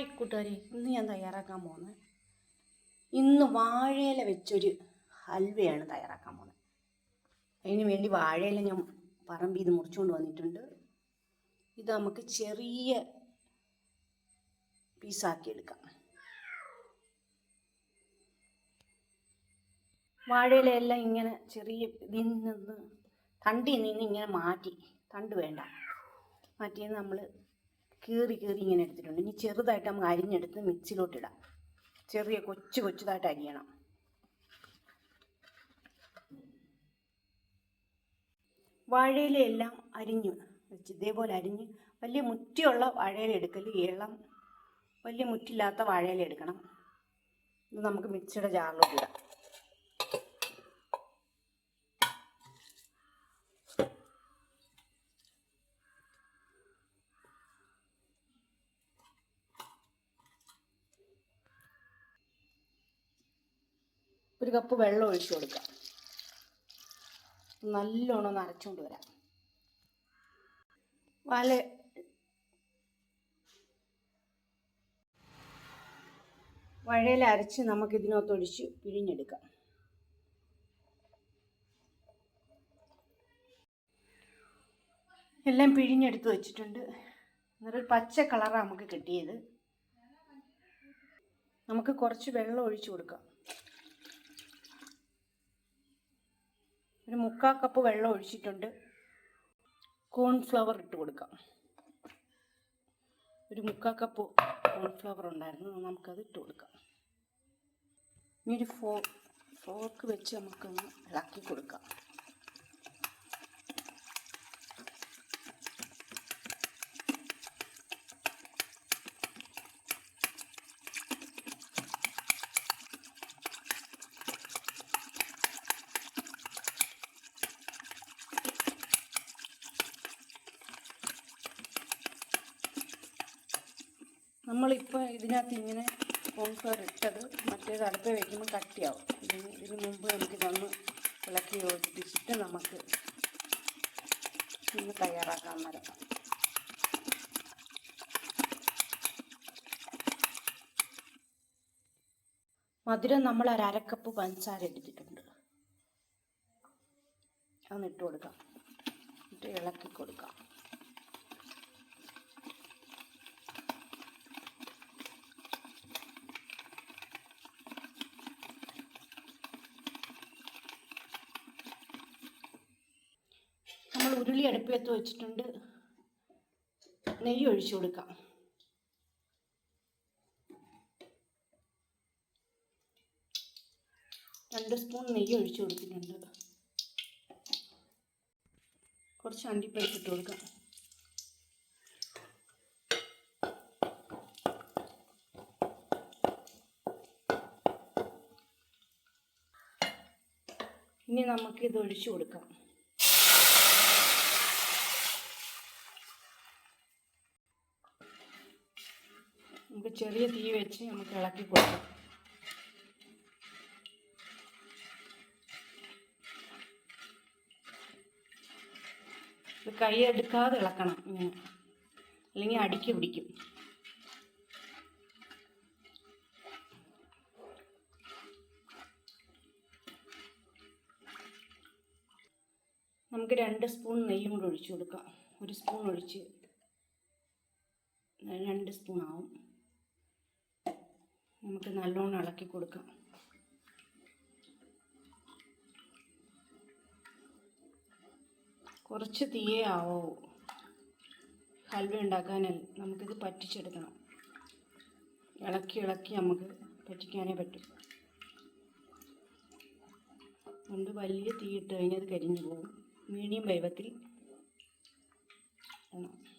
Hi കൂട്ടുകാരി ഇന്ന് ഞാൻ തയ്യാറാക്കാൻ പോകുന്നത് ഇന്ന് വാഴയില വെച്ചൊരു ഹൽവയാണ് തയ്യാറാക്കാൻ പോകുന്നത്. അതിന് വേണ്ടി വാഴയില ഞാൻ പറമ്പിൽ ഇത് മുറിച്ചുകൊണ്ട് വന്നിട്ടുണ്ട്. ഇത് നമുക്ക് ചെറിയ പീസാക്കി എടുക്കാം. വാഴയിലയെല്ലാം ഇങ്ങനെ ചെറിയ ഇതിൽ നിന്ന് തണ്ടിൽ നിന്ന് ഇങ്ങനെ മാറ്റി തണ്ട് വേണ്ട. മാറ്റിയെന്ന് നമ്മൾ കീറി കീറി ഇങ്ങനെ എടുത്തിട്ടുണ്ട്. ഇനി ചെറുതായിട്ട് നമുക്ക് അരിഞ്ഞെടുത്ത് മിക്സിയിലോട്ടിടാം ചെറിയ കൊച്ചു കൊച്ചുതായിട്ട് അരിയണം. വാഴയിലെല്ലാം അരിഞ്ഞ് വെച്ച് ഇതേപോലെ അരിഞ്ഞ് വലിയ മുറ്റിയുള്ള വാഴയിലെടുക്കൽ ഇളം വലിയ മുറ്റില്ലാത്ത വാഴയിലെടുക്കണം ഇത് നമുക്ക് മിക്സിയുടെ ജാറിലോട്ട് ഒരു കപ്പ് വെള്ളം ഒഴിച്ചു കൊടുക്കാം നല്ലോണം ഒന്ന് അരച്ചുകൊണ്ട് വരാം. വല വഴയിൽ അരച്ച് നമുക്ക് ഇതിനകത്തൊഴിച്ച് പിഴിഞ്ഞെടുക്കാം. എല്ലാം പിഴിഞ്ഞെടുത്ത് വെച്ചിട്ടുണ്ട്. നല്ലൊരു പച്ച കളറാണ് നമുക്ക് കിട്ടിയത്. നമുക്ക് കുറച്ച് വെള്ളം ഒഴിച്ചു കൊടുക്കാം. ഒരു മുക്കാൽ കപ്പ് വെള്ളം ഒഴിച്ചിട്ടുണ്ട്. കോൺഫ്ലവർ ഇട്ട് കൊടുക്കാം. ഒരു മുക്കാൽ കപ്പ് കോൺഫ്ലവർ ഉണ്ടായിരുന്നു. നമുക്കത് ഇട്ട് കൊടുക്കാം. ഇനി ഒരു ഫോ ഫോർക്ക് വെച്ച് നമുക്കൊന്ന് ഇളക്കി കൊടുക്കാം. നമ്മളിപ്പോൾ ഇതിനകത്ത് ഇങ്ങനെ ഇട്ടത് മറ്റേത് അടുപ്പ് വയ്ക്കുമ്പോൾ കട്ടിയാവും. ഇതിന് ഇതിന് മുമ്പ് നമുക്ക് ഇതൊന്ന് ഇളക്കി യോജിപ്പിച്ചിട്ട് നമുക്ക് ഇന്ന് തയ്യാറാക്കാൻ വരാം മധുരം നമ്മൾ ഒരു അരക്കപ്പ് പഞ്ചസാര എടുത്തിട്ടുണ്ട്. അതൊന്ന് ഇട്ട് കൊടുക്കാം. ഇട്ട് ഇളക്കി കൊടുക്കാം നമ്മൾ ഉരുളി അടുപ്പിലത്ത് വെച്ചിട്ടുണ്ട്. നെയ്യ് ഒഴിച്ചു കൊടുക്കാം. രണ്ട് സ്പൂൺ നെയ്യ് ഒഴിച്ചു കൊടുത്തിട്ടുണ്ട്. കുറച്ച് അണ്ടിപ്പരിപ്പ് ഇട്ട് കൊടുക്കാം. ഇനി നമുക്ക് ഇത് ഒഴിച്ചു കൊടുക്കാം. നമുക്ക് ചെറിയ തീ വെച്ച് നമുക്ക് ഇളക്കി കൊടുക്കാം. ഇത് കൈ എടുക്കാതെ ഇളക്കണം ഇങ്ങനെ. അല്ലെങ്കിൽ അടിക്ക് പിടിക്കും. നമുക്ക് രണ്ട് സ്പൂൺ നെയ്യും കൂടെ ഒഴിച്ചു കൊടുക്കാം. ഒരു സ്പൂൺ ഒഴിച്ച് രണ്ട് സ്പൂൺ ആവും. നമുക്ക് നല്ലോണം ഇളക്കി കൊടുക്കാം. കുറച്ച് തീയേ ആവോ. ഹൽവ ഉണ്ടാക്കാൻ നമുക്കിത് പറ്റിച്ചെടുക്കണം. ഇളക്കി ഇളക്കി നമുക്ക് പറ്റിക്കാനേ പറ്റും. അതുകൊണ്ട് വലിയ തീയിട്ട് കഴിഞ്ഞത് കരിഞ്ഞു പോകും. മീഡിയം വൈവത്തിൽ ഇടണം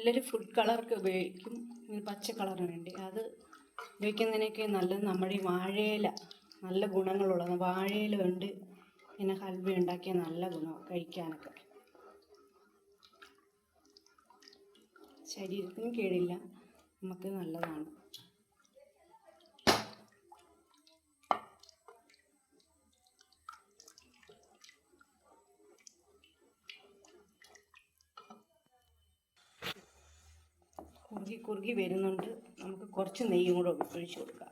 എല്ലാവരും ഫുഡ് കളറൊക്കെ ഉപയോഗിക്കും. പച്ച കളറിന് വേണ്ടി. അത് ഉപയോഗിക്കുന്നതിനൊക്കെ നല്ലത് നമ്മുടെ ഈ വാഴയില. നല്ല ഗുണങ്ങളുള്ളത്. വാഴയില കൊണ്ട് ഇങ്ങനെ ഹൽവ ഉണ്ടാക്കിയ നല്ല ഗുണമാണ് കഴിക്കാനൊക്കെ. ശരീരത്തിനും കേടില്ല. നമുക്ക് നല്ലതാണ്. കുറുകി കുറുകി വരുന്നുണ്ട്. നമുക്ക് കുറച്ച് നെയ്യും കൂടെ ഒഴിച്ചു കൊടുക്കാം.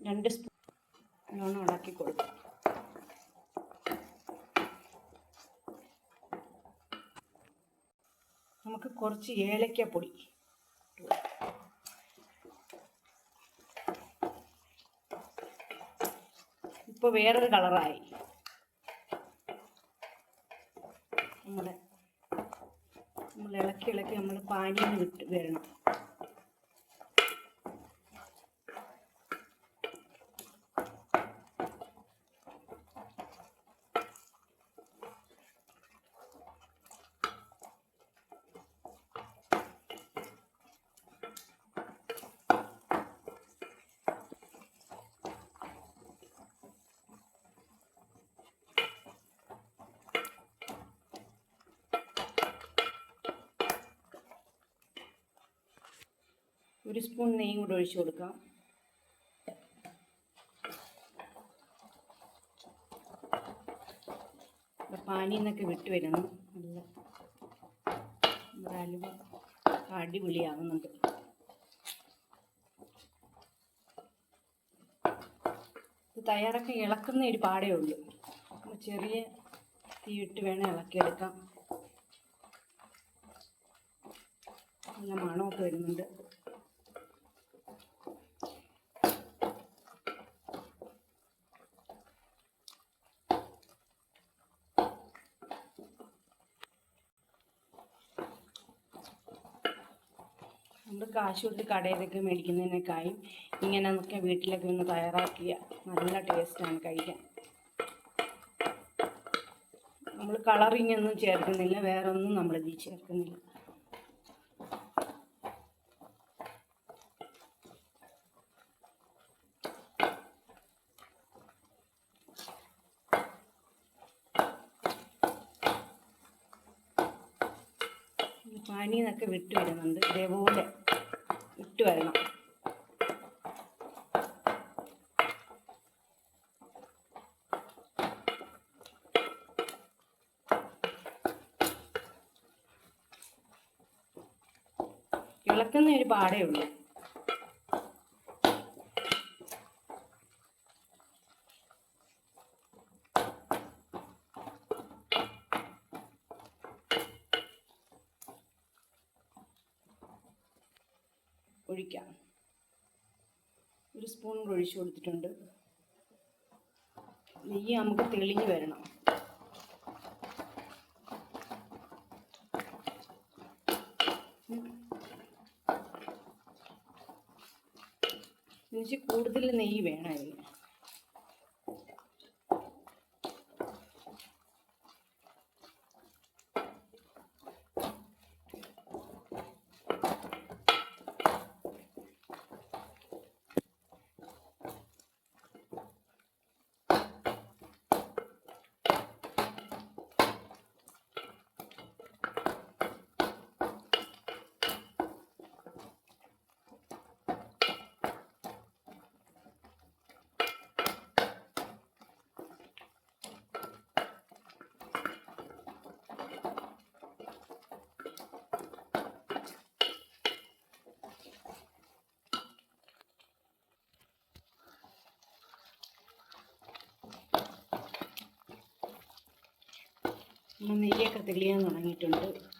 രണ്ട് സ്പൂൺ നല്ലോണം ഉണ്ടാക്കി കൊടുക്കും. നമുക്ക് കുറച്ച് ഏലക്കപ്പൊടി ഇട്ട് കൊടുക്കാം. ഇപ്പോൾ വേറൊരു കളറായി. നമ്മുടെ നമ്മൾ ഇളക്കി ഇളക്കി നമ്മൾ പാനിയിൽ വിട്ട് വരണം. ഒരു സ്പൂൺ നെയ്യും കൂടെ ഒഴിച്ചു കൊടുക്കാം. ഇത് പാനിയിൽ നിന്നൊക്കെ വിട്ട് വരുന്നു നല്ല നമ്മുടെ അലുവ അടിപൊളിയാകുന്നുണ്ട് ഇത് തയ്യാറൊക്കെ ഇളക്കുന്ന ഒരു പാടേ ഉള്ളൂ. ചെറിയ തീയിട്ട് വേണം ഇളക്കിയെടുക്കാം നല്ല മണമൊക്കെ വരുന്നുണ്ട്. നമ്മൾ കാശ് കൊടുത്ത് കടയിലൊക്കെ മേടിക്കുന്നതിനേക്കായും ഇങ്ങനെ നമുക്ക് വീട്ടിലൊക്കെ ഒന്ന് തയ്യാറാക്കിയ നല്ല ടേസ്റ്റാണ് കഴിക്കാൻ. നമ്മൾ കളറിങ് ഒന്നും ചേർക്കുന്നില്ല വേറെ ഒന്നും നമ്മൾ ഇതിൽ ചേർക്കുന്നില്ല. പാനീന്നൊക്കെ വിട്ടു വരുന്നുണ്ട് ഇതേപോലെ. ഇട്ട് വരണം. ഇളക്കുന്ന ഒരു പാടേ ഉള്ളൂ. ഒഴിക്കാം. ഒരു സ്പൂൺ കൂടെ ഒഴിച്ചു കൊടുത്തിട്ടുണ്ട്. നെയ്യ് നമുക്ക് തെളിഞ്ഞ് വരണം. എന്നുവെച്ചാൽ കൂടുതൽ നെയ്യ് വേണം നമ്മൾ നെയ്യൊക്കെ തെളിയാൻ തുടങ്ങിയിട്ടുണ്ട്.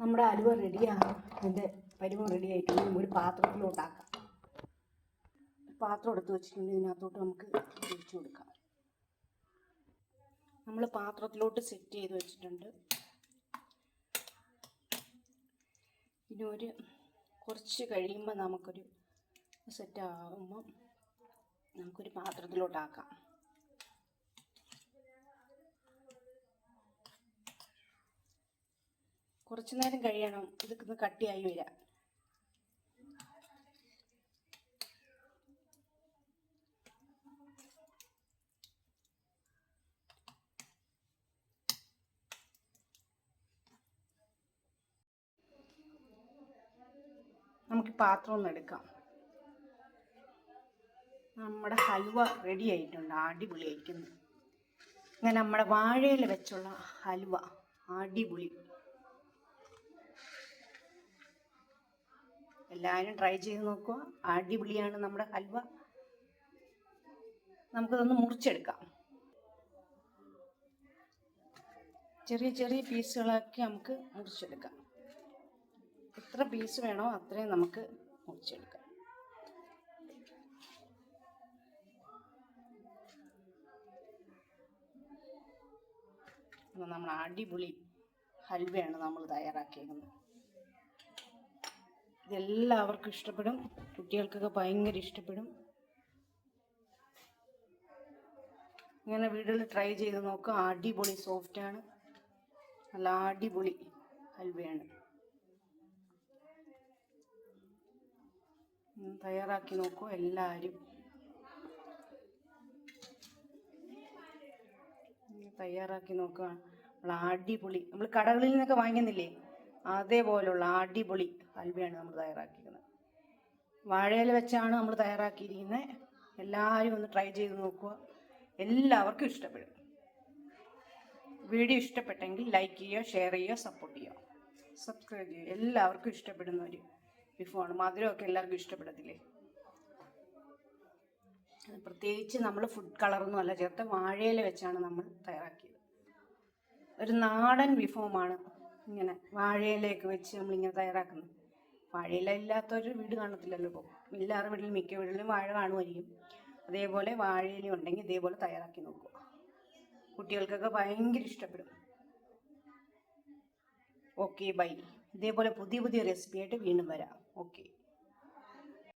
നമ്മുടെ അലുവ റെഡിയാണ്. അതിന്റെ പരിമം റെഡി ഒരു പാത്രത്തിലോട്ടാക്കാം. പാത്രം എടുത്ത് വെച്ചിട്ടുണ്ട്. ഇതിനകത്തോട്ട് നമുക്ക് ഒഴിച്ചു കൊടുക്കാം. നമ്മൾ പാത്രത്തിലോട്ട് സെറ്റ് ചെയ്ത് വെച്ചിട്ടുണ്ട്. ഇനി ഒരു കുറച്ച് കഴിയുമ്പോൾ നമുക്കൊരു സെറ്റ് ആകുമ്പം നമുക്കൊരു പാത്രത്തിലോട്ടാക്കാം. കുറച്ച് നേരം കഴിയണം. ഇതൊക്കെ കട്ടിയായി വരാം. നമുക്ക് പാത്രം ഒന്ന് എടുക്കാം. നമ്മുടെ ഹൽവ റെഡി ആയിട്ടുണ്ട്. അടിപൊളിയായിരിക്കുന്നു അങ്ങനെ നമ്മുടെ വാഴയിൽ വെച്ചുള്ള ഹൽവ അടിപൊളി. എല്ലാവരും ട്രൈ ചെയ്ത് നോക്കുക. അടിപൊളിയാണ് നമ്മുടെ ഹൽവ. നമുക്കിതൊന്ന് മുറിച്ചെടുക്കാം. ചെറിയ ചെറിയ പീസുകളാക്കി നമുക്ക് മുറിച്ചെടുക്കാം. എത്ര പീസ് വേണോ അത്രയും നമുക്ക് മുറിച്ചെടുക്കാം. നമ്മൾ അടിപൊളി ഹൽവയാണ് നമ്മൾ തയ്യാറാക്കിയിരിക്കുന്നത് ഇതെല്ലാവർക്കും ഇഷ്ടപ്പെടും. കുട്ടികൾക്കൊക്കെ ഭയങ്കര ഇഷ്ടപ്പെടും. ഇങ്ങനെ വീട്ടിൽ ട്രൈ ചെയ്ത് നോക്കുക അടിപൊളി സോഫ്റ്റ് ആണ്. നല്ല അടിപൊളി ഹൽവയാണ്. തയ്യാറാക്കി നോക്കൂ എല്ലാവരും തയ്യാറാക്കി നോക്കുക. നമ്മൾ അടിപൊളി. നമ്മൾ കടകളിൽ നിന്നൊക്കെ വാങ്ങുന്നില്ലേ അതേപോലുള്ള അടിപൊളി ഹൽവയാണ് നമ്മൾ തയ്യാറാക്കിയിരിക്കുന്നത്. വാഴയില വെച്ചാണ് നമ്മൾ തയ്യാറാക്കിയിരിക്കുന്നത്. എല്ലാവരും ഒന്ന് ട്രൈ ചെയ്ത് നോക്കുക. എല്ലാവർക്കും ഇഷ്ടപ്പെടും. വീഡിയോ ഇഷ്ടപ്പെട്ടെങ്കിൽ ലൈക്ക് ചെയ്യുക ഷെയർ ചെയ്യുക സപ്പോർട്ട് ചെയ്യുക. സബ്സ്ക്രൈബ് ചെയ്യുക. എല്ലാവർക്കും ഇഷ്ടപ്പെടുന്ന ഒരു വിഭവമാണ് മധുരമൊക്കെ എല്ലാവർക്കും ഇഷ്ടപ്പെടത്തില്ലേ? പ്രത്യേകിച്ച് നമ്മൾ ഫുഡ് കളറൊന്നും അല്ല ചേർത്ത് വാഴയില വെച്ചാണ് നമ്മൾ തയ്യാറാക്കിയത്. ഒരു നാടൻ വിഭവമാണ് ഇങ്ങനെ വാഴയിലയൊക്കെ വെച്ച് നമ്മളിങ്ങനെ തയ്യാറാക്കുന്നത് വാഴയില ഇല്ലാത്തൊരു വീട് കാണത്തില്ലല്ലോ ഇപ്പോൾ എല്ലാവരുടെ വീട്ടിലും മിക്ക വീട്ടിലും വാഴ കാണുമായിരിക്കും. അതേപോലെ വാഴയില ഉണ്ടെങ്കിൽ ഇതേപോലെ തയ്യാറാക്കി നോക്കുക. കുട്ടികൾക്കൊക്കെ ഭയങ്കര ഇഷ്ടപ്പെടും. Okay bye. ഇതേപോലെ പുതിയ പുതിയ റെസിപ്പി ആയിട്ട് വീണ്ടും വരാം. ഓക്കെ.